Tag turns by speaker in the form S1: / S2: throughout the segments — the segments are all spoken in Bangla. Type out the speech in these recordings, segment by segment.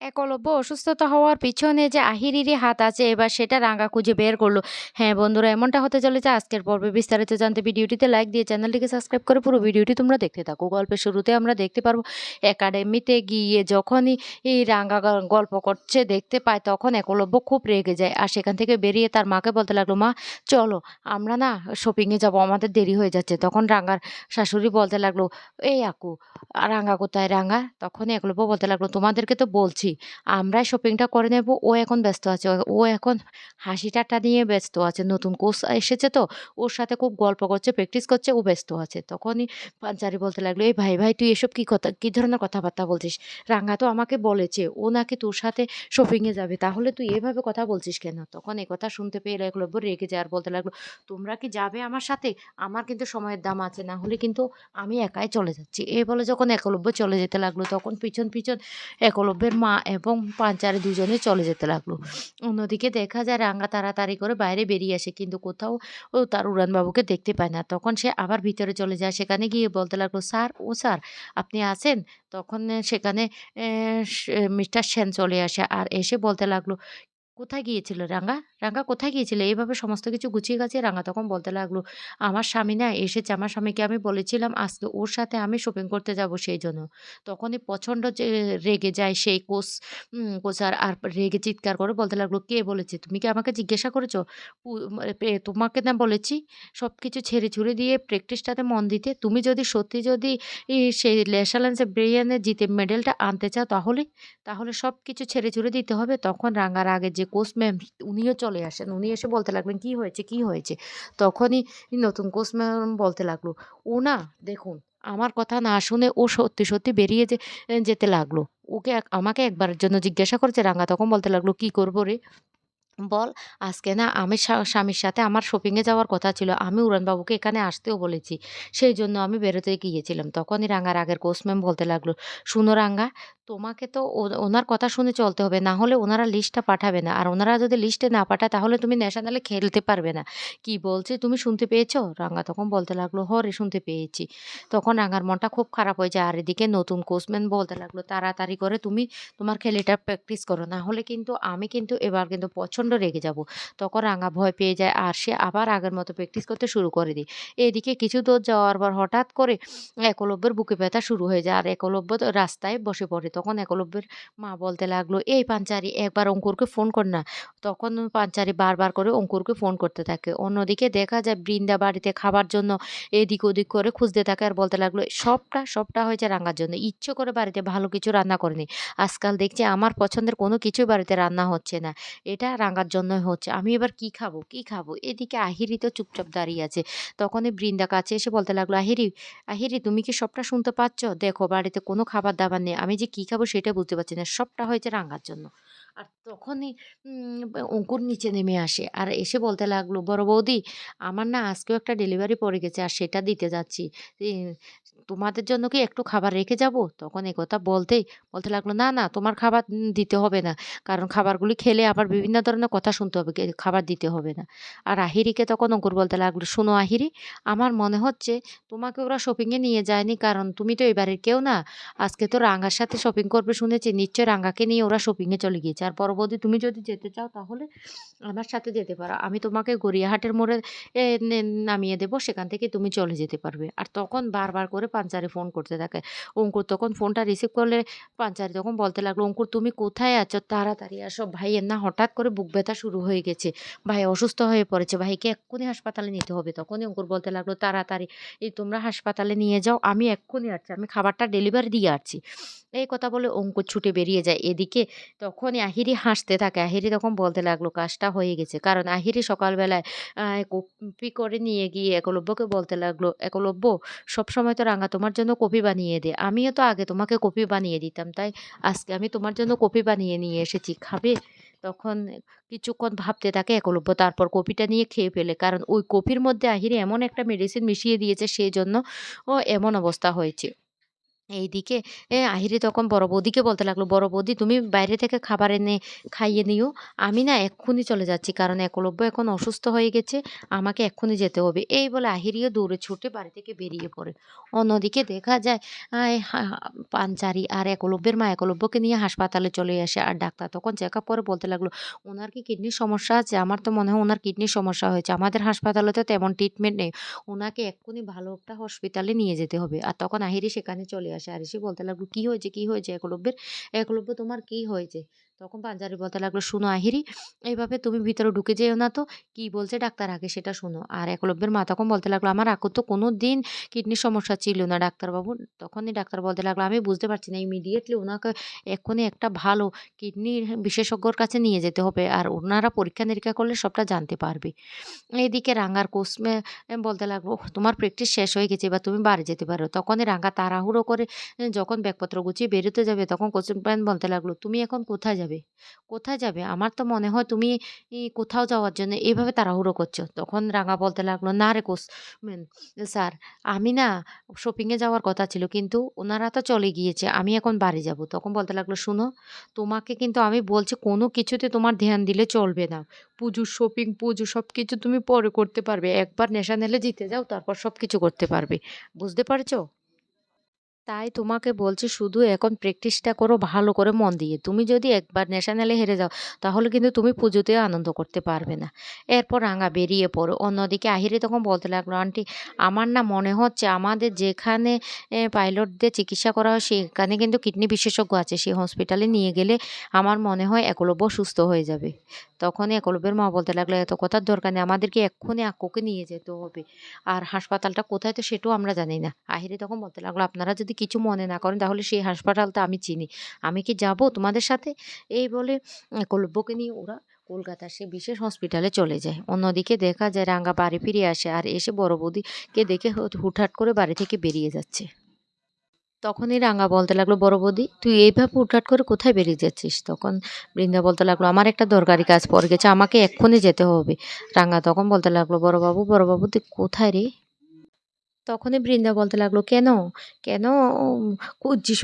S1: একলব্য অসুস্থতা হওয়ার পিছনে যে আহিরিরই হাত আছে, এবার সেটা রাঙা খুঁজে বের করল। হ্যাঁ বন্ধুরা, এমনটা হতে চলেছে আজকের পর্বে। বিস্তারিত জানতে ভিডিওটিতে লাইক দিয়ে চ্যানেলটিকে সাবস্ক্রাইব করে পুরো ভিডিওটি তোমরা দেখতে থাকো। গল্পের শুরুতে আমরা দেখতে পারব, একাডেমিতে গিয়ে যখনই এই রাঙা গল্প করছে, দেখতে পায়, তখন একলব্য খুব রেগে যায় আর সেখান থেকে বেরিয়ে তার মাকে বলতে লাগল, মা, চলো, আমরা না শপিংয়ে যাব, আমাদের দেরি হয়ে যাচ্ছে। তখন রাঙার শাশুড়ি বলতে লাগল, এই আকু আর রাঙা কোথায়? রাঙা? তখনই একলব্য বলতে লাগল, তোমাদেরকে তো বলছি আমরাই শপিংটা করে নেব, ও এখন ব্যস্ত আছে। ও- ও এখন হাসি ঠাট্টা নিয়ে ব্যস্ত আছে। নতুন কোচ এসেছে তো, ওর সাথে খুব গল্প করছে প্র্যাকটিস করছে, ও ব্যস্ত আছে। তখনই পাঞ্চারি বলতে লাগল, এই ভাই ভাই, তুই এসব কী কথা, কী ধরনের কথাবার্তা বলছিস? রাঙা তো আমাকে বলেছে, ও নাকি তোর সাথে শপিংয়ে যাবে। তাহলে তুই এভাবে কথা বলছিস কেন? তখন এই কথা শুনতে পেয়ে একলব্য রেগে যায় আর বলতে লাগল, তোমরা কি যাবে আমার সাথে? আমার কিন্তু সময়ের দাম আছে, না হলে কিন্তু আমি একাই চলে যাচ্ছি। এ বলে যখন একলব্য চলে যেতে লাগল, তখন পিছন পিছন একলব্যের মা এবং পাঞ্চারে দুজনে চলে যেতে লাগল। অন্যদিকে দেখা যায় রাঙ্গা তাড়াতাড়ি করে বাইরে বেরিয়ে আসে, কিন্তু কোথাও ও তার উড়ানবাবুকে দেখতে পায় না। তখন সে আবার ভিতরে চলে যায়, সেখানে গিয়ে বলতে লাগল, স্যার, ও স্যার, আপনি আছেন? তখন সেখানে মিস্টার সেন চলে আসে আর এসে বলতে লাগল কোথায় গিয়েছিল রাঙা? রাঙা কোথায় গিয়েছিলে? এভাবে সমস্ত কিছু গুছিয়ে গাছিয়ে রাঙা তখন বলতে লাগল, "আমার স্বামী না এসেছে। আমার স্বামীকে আমি বলেছিলাম আজকে ওর সাথে আমি শপিং করতে যাব সেইজন্য।" তখনই প্রচণ্ড যে রেগে যায় সেই উম কোচার আর রেগে চিৎকার করে বলতে লাগল, "কে বলেছে? তুমি কি আমাকে জিজ্ঞাসা করেছ? তোমাকে না বলেছি সব কিছু ছেড়ে ছুড়ে দিয়ে প্র্যাকটিসটাতে মন দিতে? তুমি যদি সত্যি যদি সেই ন্যাশনালসে ব্রিয়ানে জিতে মেডেলটা আনতে চাও তাহলে তাহলে সব কিছু ছেড়ে ছুড়ে দিতে হবে। তখন রাঙার আগে যে কোচ ম্যাম উনিও চলে আসেন। উনি এসে বলতে লাগলেন, "কি হয়েছে, কি হয়েছে?" তখনই নতুন কোচ ম্যাম বলতে লাগল, "ও না দেখুন আমার কথা না শুনে ও সত্যি, সত্যি বেরিয়ে যেতে লাগল। ওকে আমাকে একবারের জন্য জিজ্ঞাসা করেছে।" রাঙা তখন বলতে লাগল, "কি করব রে?" বল, আজকে না আমি স্বামীর সাথে আমার শপিংয়ে যাওয়ার কথা ছিল। আমি উড়ানবাবুকে এখানে আসতেও বলেছি। সেই জন্য আমি বেরোতে গিয়েছিলাম। তখনই রাঙার আগের কোচ ম্যাম বলতে লাগল, "শোনো রাঙা, তোমাকে তো ওনার কথা শুনে চলতে হবে। না হলে ওনারা লিস্টটা পাঠাবে না। আর ওনারা যদি লিস্টে না পাঠায় তাহলে তুমি ন্যাশনালে খেলতে পারবে না।" "কি বলছে তুমি শুনতে পেয়েছ?" রাঙা তখন বলতে লাগল, "হ রে শুনতে পেয়েছি।" তখন রাঙার মনটা খুব খারাপ হয়ে যায়। আর এদিকে নতুন কোচম্যান বলতে লাগল, "তাড়াতাড়ি করে তুমি তোমার খেলাটা প্র্যাকটিস করো। না হলে কিন্তু আমি কিন্তু এবার কিন্তু প্রচণ্ড রেগে যাব। তখন রাঙা ভয় পেয়ে যায় আর সে আবার আগের মতো প্র্যাকটিস করতে শুরু করে দেয়। এদিকে কিছু দূর যাওয়ার পর হঠাৎ করে একলব্যের বুকে ব্যথা শুরু হয়ে যায় আর একলব্য রাস্তায় বসে পড়ে। তখন একলব্যের মা বলতে লাগল, "এই পাঞ্চারি একবার অঙ্কুরকে ফোন কর না।" তখন পাঞ্চারি বারবার করে অঙ্কুরকে ফোন করতে থাকে। অন্যদিকে দেখা যায় বৃন্দা বাড়িতে খাবার জন্য এদিক ওদিক করে খুঁজতে থাকে আর বলতে লাগল, "সবটা, সবটা হয়েছে রাঙার জন্য। ইচ্ছে করে বাড়িতে ভালো কিছু রান্না করেনি। আজকাল দেখছি আমার পছন্দের কোনো কিছুই বাড়িতে রান্না হচ্ছে না। এটা রাঙার জন্যই হচ্ছে। আমি এবার কি খাব, কি খাব? এদিকে আহিরি তো চুপচাপ দাঁড়িয়ে আছে। তখনই বৃন্দা কাছে এসে বলতে লাগল, "আহিরি, আহিরি তুমি কি সবটা শুনতে পাচ্ছ? দেখো বাড়িতে কোনো খাবার-দাবার নেই। আমি যে কি খাব সেটা বুঝতে পারছি না। সবটা হয়েছে রাঙার জন্য।" আর তখনই অঙ্কুর নিচে নেমে আসে। আর এসে বলতে লাগল, "বড় বৌদি, আমার না আজকেও একটা ডেলিভারি পড়ে গেছে আর সেটা দিতে যাচ্ছি। তোমাদের জন্য কি একটু খাবার রেখে যাব?" তখন একথা বলতেই বলতে লাগল, "না, না তোমার খাবার দিতে হবে না। কারণ খাবারগুলি খেলে আবার বিভিন্ন ধরনের কথা শুনতে হবে। খাবার দিতে হবে না।" আর আহিরিকে তখন অঙ্কুর বলতে লাগল, "শোনো আহিরি, আমার মনে হচ্ছে তোমাকে ওরা শপিংয়ে নিয়ে যায়নি কারণ তুমি তো এই বাড়ির কেউ না। আজকে তো রাঙার সাথে শপিং করবে শুনেছি। নিশ্চয়ই রাঙাকে নিয়ে ওরা শপিংয়ে চলে গিয়েছে। আর পরবর্তী তুমি যদি যেতে চাও তাহলে আমার সাথে যেতে পারো। আমি তোমাকে গড়িয়াহাটের মোড়ে এ নামিয়ে দেবো। সেখান থেকে তুমি চলে যেতে পারবে।" আর তখন বারবার করে পাঞ্চারি ফোন করতে থাকে। অঙ্কুর তখন ফোনটা রিসিভ করলে পাঞ্চারি তখন বলতে লাগল, "অঙ্কুর তুমি কোথায় আছো? তাড়াতাড়ি আসো। ভাইয়ের না হঠাৎ করে বুক ব্যথা শুরু হয়ে গেছে। ভাই অসুস্থ হয়ে পড়েছে। ভাইকে এক্ষুনি হাসপাতালে নিতে হবে।" তখনই অঙ্কুর বলতে লাগল, "তাড়াতাড়ি এই তোমরা হাসপাতালে নিয়ে যাও। আমি এক্ষুনি আসছি। আমি খাবারটা ডেলিভারি দিয়ে আসছি।" এই কথা বলে অঙ্কুর ছুটে বেরিয়ে যায়। এদিকে তখনই আহিরি হাসতে থাকে। আহিরি তখন বলতে লাগল, "কাজটা হয়ে গেছে।" কারণ আহিরি সকালবেলায় কপি করে নিয়ে গিয়ে একলব্যকে বলতে লাগল, "একলব্য সবসময় তো রাঙা তোমার জন্য কপি বানিয়ে দে আমিও তো আগে তোমাকে কপি বানিয়ে দিতাম। তাই আজকে আমি তোমার জন্য কপি বানিয়ে নিয়ে এসেছি। খাবে?" তখন কিছুক্ষণ ভাবতে থাকে একলব্য। তারপর কপিটা নিয়ে খেয়ে ফেলে। কারণ ওই কপির মধ্যে আহিরে এমন একটা মেডিসিন মিশিয়ে দিয়েছে সেই জন্য ও এমন অবস্থা হয়েছে। এইদিকে আহিরি তখন বড় বৌদিকে বলতে লাগল, বড় বৌদি, তুমি বাইরে থেকে খাবার এনে খাইয়ে নিও আমি না এক্ষুনি চলে যাচ্ছি, কারণ একলব্য এখন অসুস্থ হয়ে গেছে, আমাকে এক্ষুনি যেতে হবে এই বলে আহিরিও দৌড়ে ছুটে বাড়ি থেকে বেরিয়ে পড়ে অন্যদিকে দেখা যায় পাঞ্চারি আর একলব্যের মা একলব্যকে নিয়ে হাসপাতালে চলে আসে। আর ডাক্তার তখন চেক আপ করে বলতে লাগল, ওনার কি কিডনির সমস্যা আছে? আমার তো মনে হয় ওনার কিডনির সমস্যা হয়েছে। আমাদের হাসপাতালে তো তেমন ট্রিটমেন্ট নেই। ওনাকে এক্ষুনি ভালো একটা হসপিটালে নিয়ে যেতে হবে। আর তখন আহিরি সেখানে চলে আসে। আর এসে বলতে লাগল, কী হয়েছে? কী হয়েছে? একলব্যের, একলব্য, তোমার কি হয়েছে? তখন পাঞ্জারি বলতে লাগল, শুনো আহিরি, এইভাবে তুমি ভিতরে ঢুকে যেও না তো, কি বলছে ডাক্তার আগে সেটা শোনো। আর একলব্যের মা তখন বলতে লাগল, আমার আকু তো কোনো দিন কিডনির সমস্যা ছিল না ডাক্তারবাবু। তখনই ডাক্তার বলতে লাগল, আমি বুঝতে পারছি না ইমিডিয়েটলি ওনাকে এক্ষুনি একটা ভালো কিডনির বিশেষজ্ঞর কাছে নিয়ে যেতে হবে, আর ওনারা পরীক্ষা নিরীক্ষা করলে সবটা জানতে পারবে। এইদিকে রাঙ্গার কোচ বলতে লাগল তোমার প্র্যাকটিস শেষ হয়ে গেছে, এবার তুমি বাড়ি যেতে পারো। তখনই রাঙ্গা তাড়াহুড়ো করে, যখন ব্যাগপত্র গুছিয়ে বেরোতে যাবে, তখন কোচিং প্যান বলতে লাগল, তুমি এখন কোথায় যাবে? কোথায় যাবে? আমার তো মনে হয় তুমি কোথাও যাওয়ার জন্য এইভাবে তাড়াহুড়ো করছ। তখন রাঙা বলতে লাগল, না রে ম্যান স্যার, আমি না শপিংয়ে যাওয়ার কথা ছিল, কিন্তু ওনারা তো চলে গিয়েছে, আমি এখন বাড়ি যাব। তখন বলতে লাগল, শুনো, তোমাকে কিন্তু আমি বলছি, কোনো কিছুতে তোমার ধ্যান দিলে চলবে না। পুজো শপিং পুজো সব কিছু তুমি পরে করতে পারবে। একবার নেশা নেলে জিতে যাও, তারপর সব কিছু করতে পারবে। বুঝতে পারছ? তাই তোমাকে বলছি শুধু এখন প্র্যাকটিসটা করো, ভালো করে মন দিয়ে। তুমি যদি একবার ন্যাশনালে হেরে যাও, তাহলে কিন্তু তুমি পুজোতেও আনন্দ করতে পারবে না। এরপর রাঙা বেরিয়ে পড়ো। অন্যদিকে আহিরে তখন বলতে লাগল, আন্টি, আমার না মনে হচ্ছে আমাদের যেখানে পাইলটদের চিকিৎসা করা হয়, সেখানে কিন্তু কিডনি বিশেষজ্ঞ আছে। সেই হসপিটালে নিয়ে গেলে আমার মনে হয় একলব্য সুস্থ হয়ে যাবে। তখনই একলব্যের মা বলতে লাগল, এত কথার দরকার নেই, আমাদেরকে এক্ষুনি আক্কুকে নিয়ে যেতে হবে। আর হাসপাতালটা কোথায় তো সেটাও আমরা জানি না। আহিরে তখন বলতে লাগল, আপনারা যদি কিছু মনে না করেন। তাহলে সেই হাসপাতালটা আমি চিনি। আমি কি যাব তোমাদের সাথে? এই বলে কলব্যকে নিয়ে ওরা কলকাতার সে বিশেষ হসপিটালে চলে যায়। অন্যদিকে দেখা যায় রাঙ্গা বাড়ি ফিরে আসে আর এসে বড় বৌদিকে দেখে হুট- হুটহাট করে বাড়ি থেকে বেরিয়ে যাচ্ছে। তখনই রাঙা বলতে লাগল, বড় বৌদি, তুই এইভাবে হুটহাট করে কোথায় বেরিয়ে যাচ্ছিস? তখন বৃন্দা বলতে লাগল, আমার একটা দরকারি কাজ পড়ে গেছে, আমাকে এক্ষুনি যেতে হবে। রাঙা তখন বলতে লাগল বড়বাবু বড়বাবু তুই কোথায় রে? তখনই বৃন্দা বলতে লাগল, কেন? কেন?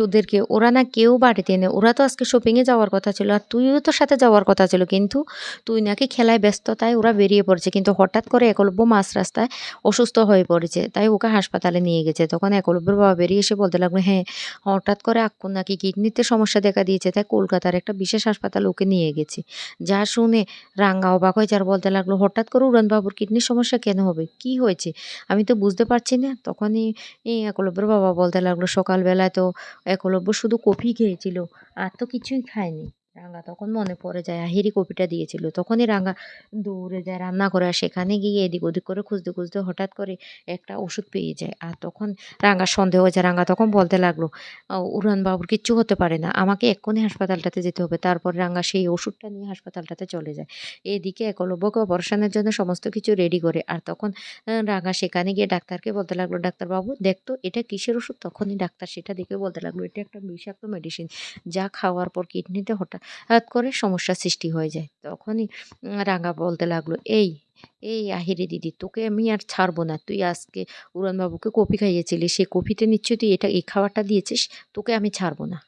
S1: ওদেরকে ওরা না কেউ বাড়িতে নেই ওরা তো আজকে শপিংয়ে যাওয়ার কথা ছিল, আর তুইও তো সাথে যাওয়ার কথা ছিল কিন্তু তুই নাকি খেলায় ব্যস্ত তাই ওরা বেরিয়ে পড়েছে। কিন্তু হঠাৎ করে একলব্য মাঝ রাস্তায় অসুস্থ হয়ে পড়েছে, তাই ওকে হাসপাতালে নিয়ে গেছে। তখন একলব্যের বাবা বেরিয়ে এসে বলতে লাগল হ্যাঁ হঠাৎ করে আক্কুর নাকি কিডনিতে সমস্যা দেখা দিয়েছে, তাই কলকাতার একটা বিশেষ হাসপাতালে ওকে নিয়ে গেছে। যা শুনে রাঙ্গা অবাক হয়ে যার বলতে লাগল, হঠাৎ করে উড়ানবাবুর কিডনির সমস্যা কেন হবে? কি হয়েছে? আমি তো বুঝতে পারছি না তখনই এই একলব্যর বাবা বলতে লাগল, সকালবেলায় তো একলব্য শুধু কফি খেয়েছিল, আর তো কিছুই খায়নি। রাঙ্গা তখন মনে পড়ে যায় আহিরি কপিটা দিয়েছিল। তখনই রাঙ্গা দৌড়ে যায় রান্না করে আর সেখানে গিয়ে এদিক ওদিক করে খুঁজতে খুঁজতে হঠাৎ করে একটা ওষুধ পেয়ে যায়। আর তখন রাঙ্গা সন্দেহ হয়ে যায় রাঙ্গা তখন বলতে লাগল উড়ান বাবুর কিচ্ছু হতে পারে না আমাকে এক্ষুনি হাসপাতালটাতে যেতে হবে। তারপর রাঙ্গা সেই ওষুধটা নিয়ে হাসপাতালটাতে চলে যায়। এদিকে একলব্যকে অপারেশনের জন্য সমস্ত কিছু রেডি করে আর তখন আহ, রাঙা সেখানে গিয়ে ডাক্তারকে বলতে লাগল ডাক্তারবাবু দেখতো এটা কিসের ওষুধ? তখনই ডাক্তার সেটা দেখে বলতে লাগল এটা একটা বিষাক্ত মেডিসিন যা খাওয়ার পর কিডনিতে হঠাৎ করে সমস্যা সৃষ্টি হয়ে যায়। তখনই রাঙা বলতে লাগল, এই এই আহিরে দিদি, তোকে আমি আর ছাড়বো না। তুই আজকে উড়ানবাবুকে কপি খাইয়েছিলি, সে কপিতে নিশ্চয়ই তুই এটা, এই খাবারটা দিয়েছিস, তোকে আমি ছাড়বো না।